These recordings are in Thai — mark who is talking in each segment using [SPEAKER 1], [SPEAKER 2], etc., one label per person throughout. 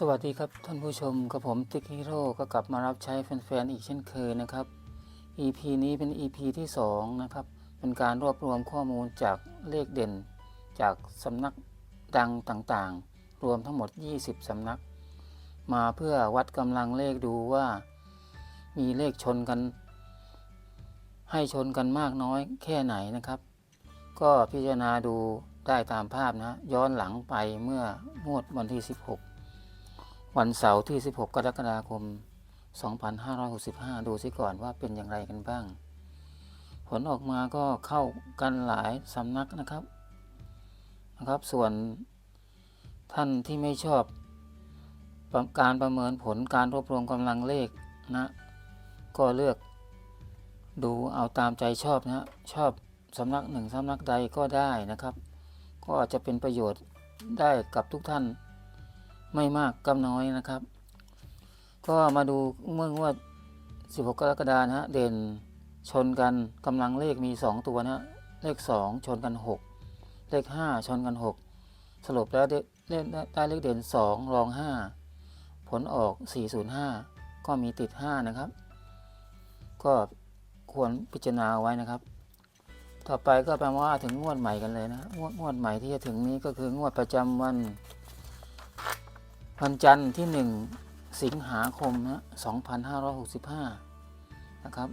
[SPEAKER 1] สวัสดีครับท่านผู้ชมกับผมติ๊กฮีโร่ก็กลับมารับใช้แฟนๆอีกเช่นเคยนะครับ EP นี้เป็น EP ที่ 2 นะครับ เป็นการรวบรวมข้อมูลจากเลขเด่น จากสำนักดังต่างๆ รวมทั้งหมด 20 สำนัก มาเพื่อวัดกำลังเลขดูว่า มีเลขชนกัน ให้ชนกันมากน้อยแค่ไหนนะครับ ก็พิจารณาดูได้ตามภาพนะ ย้อนหลังไปเมื่องวดวันที่ 16 วันเสาร์ที่ 16 กรกฎาคม 2565 ดูซิก่อนว่าเป็นอย่างไรกันบ้าง ผลออกมาก็เข้ากันหลายสำนักนะครับนะครับ ส่วนท่านที่ไม่ชอบการประเมินผลการรวบรวมกำลังเลขนะ ก็เลือกดูเอาตามใจชอบนะชอบสำนักหนึ่งสำนักใดก็ได้นะครับ ก็จะเป็นประโยชน์ได้กับทุกท่าน ไม่มากก็น้อยนะครับ ก็มาดูเมื่องวด 16 กรกฎานะฮะเด่นชนกันกำลังเลขมี 2 ตัวนะเลข 2 ชนกัน 6 เลข 5 ชนกัน 6 สรุปแล้วได้ได้ได้เลขเด่น 2 รอง 5 ผลออก 405 ก็มีติด 5 นะครับ ก็ควรพิจารณาเอาไว้นะครับ ต่อไปก็แปลว่าถึงงวดใหม่กันเลยนะงวดงวดใหม่ที่จะถึงนี้ก็คืองวดประจำวัน วันจันทร์ที่ 1 สิงหาคมนะ2565 นะครับ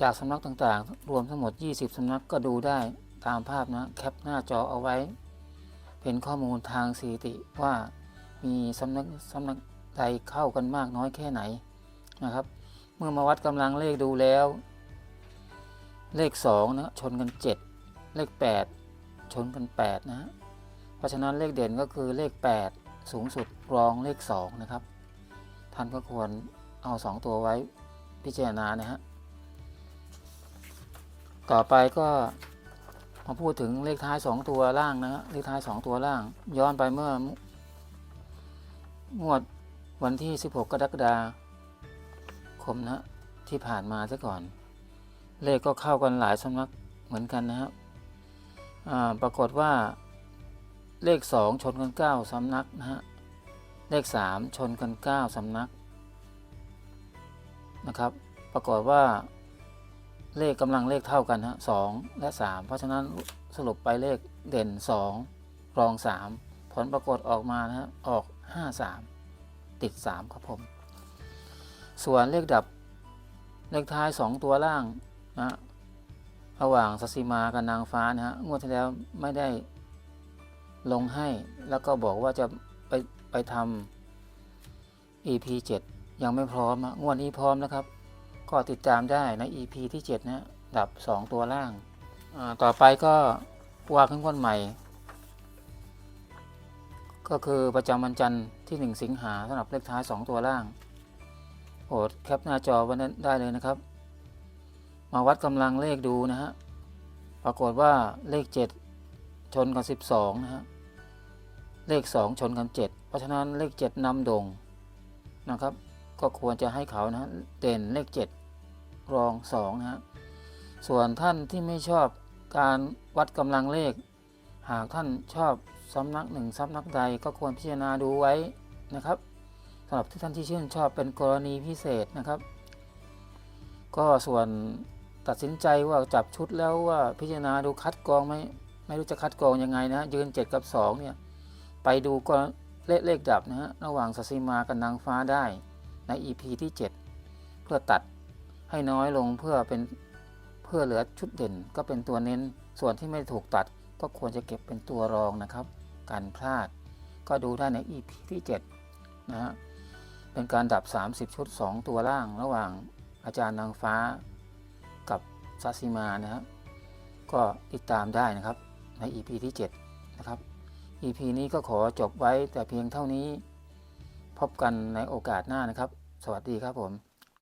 [SPEAKER 1] จากสำนักต่างๆ รวมทั้งหมด 20 สำนักก็ดูได้ตามภาพนะ แคปหน้าจอเอาไว้ เป็นข้อมูลทางสถิติว่ามีสำนักสำนักใดเข้ากันมากน้อยแค่ไหนนะครับ เมื่อมาวัดกำลังเลขดูแล้ว เลข2นะชนกัน 7 เลข 8 ชนกัน 8 นะฮะเพราะฉะนั้นเลขเด่นก็คือเลข 8 สูงสุดรองเลข 2 นะครับ ท่านก็ควรเอา 2 ตัวไว้พิจารณานะฮะ ต่อไปก็มาพูดถึงเลขท้าย 2 ตัวล่างนะฮะเลขท้าย 2 ตัวล่าง ย้อนไปเมื่องวดวันที่ 16 กรกฎาคมนะที่ผ่านมาซะก่อน เลขก็เข้ากันหลายสำนักเหมือนกันนะครับปรากฏว่า เลข 2 ชนกัน 9สำนักนะฮะเลข 3 ชนกัน 9สำนักนะครับ ปรากฏว่าเลขกำลังเลขเท่ากันฮะ2และ 3 เพราะฉะนั้นสรุปไปเลขเด่น 2 รอง 3 ผลปรากฏออกมานะฮะออก 5 3 ติด 3 ครับผม ส่วนเลขดับเลขท้าย 2 ตัวล่างนะระหว่างสัสสิมากับนางฟ้านะฮะงวดที่แล้วไม่ได้ ลงให้แล้วก็บอกว่าจะไปไปทำ EP 7 ยังไม่พร้อมอะงวดนี้พร้อมนะครับ ก็ติดตามได้ใน EP ที่ 7 นะ ดับ 2 ตัวล่าง ต่อไปก็ว่าขึ้นวันใหม่ ก็คือประจำวันจันทร์ที่ 1 สิงหาสำหรับเลขท้าย 2 ตัวล่างโปรดแคปหน้าจอว้นั้นได้เลยนะครับ มาวัดกำลังเลขดูนะฮะ ปรากฏว่าเลข 7 ชนกัน12 นะฮะ เลข 2 ชนกัน 7 เพราะฉะนั้นเลข 7นำโด่งนะครับ ก็ควรจะให้เขานะเด่นเลข 7 รอง2นะฮะส่วนท่านที่ไม่ชอบการวัดกำลังเลข หากท่านชอบสำนักหนึ่งสำนักใดก็ควรพิจารณาดูไว้นะครับสำหรับที่ท่านที่ชื่นชอบเป็นกรณีพิเศษนะครับ ก็ส่วนตัดสินใจว่าจับชุดแล้วว่าพิจารณาดูคัดกรองไหมไม่รู้จะคัดกรองยังไงนะยืน 7 กับ 2 เนี่ย ไปดูก็เลขเลขดับนะฮะระหว่างสัสิมากับนางฟ้าได้ใน EP ที่ 7 เพื่อตัดให้น้อยลงเพื่อเป็นเพื่อเหลือชุดเด่นก็เป็นตัวเน้น ส่วนที่ไม่ถูกตัดก็ควรจะเก็บเป็นตัวรองนะครับ การพลาด ก็ดูได้ใน EP ที่ 7 นะฮะเป็นการดับ 30 ชุด 2 ตัวล่าง ระหว่างอาจารย์นางฟ้ากับซาซิมานะฮะก็ติดตามได้นะครับใน EP ที่ 7 นะครับ EP นี้ก็ขอจบไว้แต่เพียงเท่านี้ พบกันในโอกาสหน้านะครับ สวัสดีครับผม